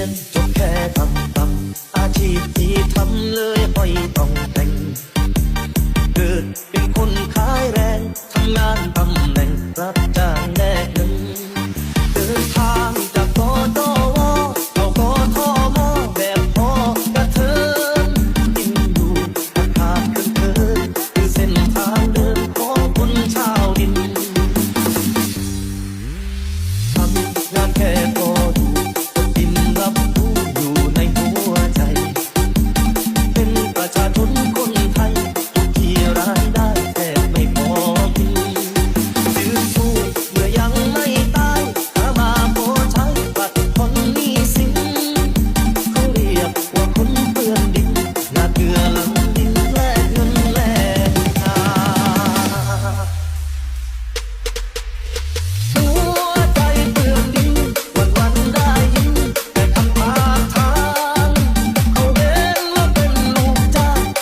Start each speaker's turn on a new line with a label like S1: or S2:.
S1: ยนจบแค่ทำตำอาชีพที่ทำเลยไม่ยต้องแต่ง เกิดเป็นคนขายแรงทำงานตำแหน่งรับจ้าง